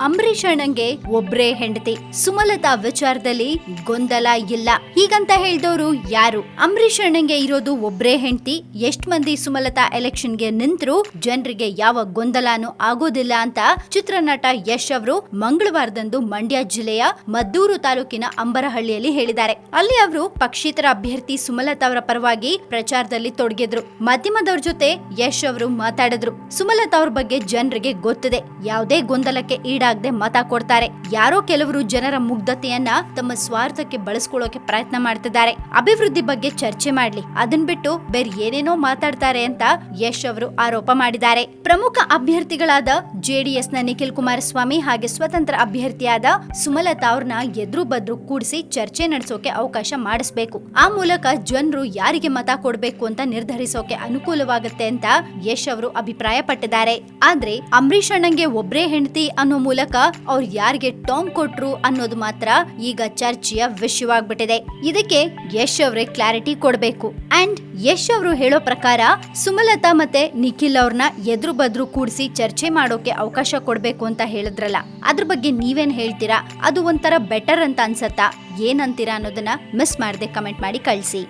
ಅಂಬರೀಷ್ ಅಣ್ಣಂಗೆ ಒಬ್ರೇ ಹೆಂಡತಿ. ಸುಮಲತಾ ವಿಚಾರದಲ್ಲಿ ಗೊಂದಲ ಇಲ್ಲ. ಹೀಗಂತ ಹೇಳಿದವರು ಯಾರು? ಅಂಬರೀಷ್ ಅಣ್ಣಂಗೆ ಇರೋದು ಒಬ್ರೇ ಹೆಂಡತಿ. ಎಷ್ಟ್ ಮಂದಿ ಸುಮಲತಾ ಎಲೆಕ್ಷನ್ಗೆ ನಿಂತ್ರು ಜನರಿಗೆ ಯಾವ ಗೊಂದಲಾನು ಆಗೋದಿಲ್ಲ ಅಂತ ಚಿತ್ರನಟ ಯಶ್ ಅವರು ಮಂಗಳವಾರದಂದು ಮಂಡ್ಯ ಜಿಲ್ಲೆಯ ಮದ್ದೂರು ತಾಲೂಕಿನ ಅಂಬರಹಳ್ಳಿಯಲ್ಲಿ ಹೇಳಿದ್ದಾರೆ. ಅಲ್ಲಿ ಅವರು ಪಕ್ಷೇತರ ಅಭ್ಯರ್ಥಿ ಸುಮಲತಾ ಅವರ ಪರವಾಗಿ ಪ್ರಚಾರದಲ್ಲಿ ತೊಡಗಿದ್ರು. ಮಾಧ್ಯಮದವ್ರ ಜೊತೆ ಯಶ್ ಅವರು ಮಾತಾಡಿದ್ರು. ಸುಮಲತಾ ಅವ್ರ ಬಗ್ಗೆ ಜನರಿಗೆ ಗೊತ್ತಿದೆ. ಯಾವುದೇ ಗೊಂದಲಕ್ಕೆ ಈಡಾಗದೆ ಮತ ಕೊಡ್ತಾರೆ. ಯಾರೋ ಕೆಲವರು ಜನರ ಮುಗ್ಧತೆಯನ್ನ ತಮ್ಮ ಸ್ವಾರ್ಥಕ್ಕೆ ಬಳಸ್ಕೊಳ್ಳೋಕೆ ಪ್ರಯತ್ನ ಮಾಡ್ತಿದ್ದಾರೆ. ಅಭಿವೃದ್ಧಿ ಬಗ್ಗೆ ಚರ್ಚೆ ಮಾಡ್ಲಿ. ಅದನ್ ಬಿಟ್ಟು ಬೇರೆ ಏನೇನೋ ಮಾತಾಡ್ತಾರೆ ಅಂತ ಯಶ್ ಅವರು ಆರೋಪ ಮಾಡಿದ್ದಾರೆ. ಪ್ರಮುಖ ಅಭ್ಯರ್ಥಿಗಳಾದ ಜೆಡಿಎಸ್ನ ನಿಖಿಲ್ ಕುಮಾರಸ್ವಾಮಿ ಹಾಗೆ ಸ್ವತಂತ್ರ ಅಭ್ಯರ್ಥಿಯಾದ ಸುಮಲತಾ ಅವ್ರನ್ನ ಎದುರು ಬದ್ರು ಕೂಡಿಸಿ ಚರ್ಚೆ ನಡೆಸೋಕೆ ಅವಕಾಶ ಮಾಡಿಸ್ಬೇಕು. ಆ ಮೂಲಕ ಜನರು ಯಾರಿಗೆ ಮತ ಕೊಡ್ಬೇಕು ಅಂತ ನಿರ್ಧರಿಸೋಕೆ ಅನುಕೂಲವಾಗುತ್ತೆ ಅಂತ ಯಶ್ ಅವರು ಅಭಿಪ್ರಾಯ ಪಟ್ಟಿದ್ದಾರೆ ಆದ್ರೆ ಅಂಬರೀಷ್ ಅಣ್ಣಂಗೆ ಒಬ್ರೇ ಹೆಂಡತಿ ಅನ್ನೋ ಮೂಲಕ ಅವ್ರು ಯಾರಿಗೆ ಟಾಂಗ್ ಕೊಟ್ರು ಅನ್ನೋದು ಮಾತ್ರ ಈಗ ಚರ್ಚೆಯ ವಿಷಯವಾಗ್ಬಿಟ್ಟಿದೆ ಇದಕ್ಕೆ ಯಶ್ ಅವರೇ ಕ್ಲಾರಿಟಿ ಕೊಡ್ಬೇಕು. ಅಂಡ್ ಯಶ್ ಅವರು ಹೇಳೋ ಪ್ರಕಾರ ಸುಮಲತಾ ಮತ್ತೆ ನಿಖಿಲ್ ಅವ್ರನ್ನ ಎದುರು ಬದ್ರು ಕೂಡಿಸಿ ಚರ್ಚೆ ಮಾಡೋಕೆ ಅವಕಾಶ ಕೊಡ್ಬೇಕು ಅಂತ ಹೇಳಿದ್ರಲ್ಲ. ಅದ್ರ ಬಗ್ಗೆ ನೀವೇನ್ ಹೇಳ್ತೀರಾ? ಅದು ಒಂಥರ ಬೆಟರ್ ಅಂತ ಅನ್ಸತ್ತಾ? ಏನಂತೀರಾ ಅನ್ನೋದನ್ನ ಮಿಸ್ ಮಾಡದೆ ಕಮೆಂಟ್ ಮಾಡಿ ಕಳಿಸಿ.